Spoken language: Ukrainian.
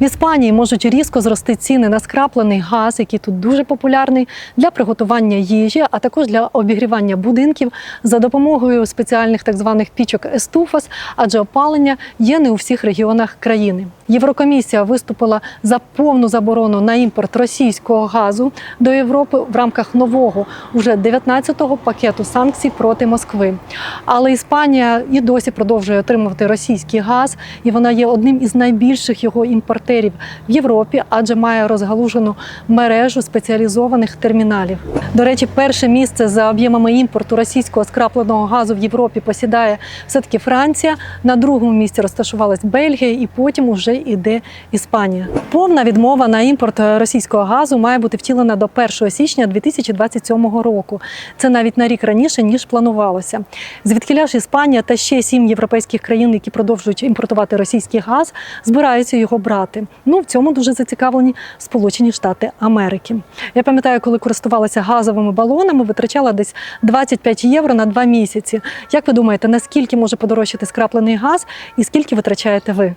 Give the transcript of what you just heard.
В Іспанії можуть різко зрости ціни на скраплений газ, який тут дуже популярний для приготування їжі, а також для обігрівання будинків за допомогою спеціальних так званих пічок естуфас, адже опалення є не у всіх регіонах країни. Єврокомісія виступила за повну заборону на імпорт російського газу до Європи в рамках нового уже 19-го пакету санкцій проти Москви. Але Іспанія і досі продовжує отримувати російський газ, і вона є одним із найбільших його імпортерів в Європі, адже має розгалужену мережу спеціалізованих терміналів. До речі, перше місце за об'ємами імпорту російського скрапленого газу в Європі посідає все-таки Франція. На другому місці розташувалась Бельгія, і потім уже йде Іспанія. Повна відмова на імпорт російського газу має бути втілена до 1 січня 2027 року. Це навіть на рік раніше ніж планувалося. Звідкиля ж Іспанія та ще сім європейських країн, які продовжують імпортувати російський газ, збираються його брати. Ну в цьому дуже зацікавлені Сполучені Штати Америки. Я пам'ятаю, коли користувалася газовими балонами, витрачала десь 25 євро на два місяці. Як ви думаєте, наскільки може подорожчати скраплений газ і скільки витрачаєте ви?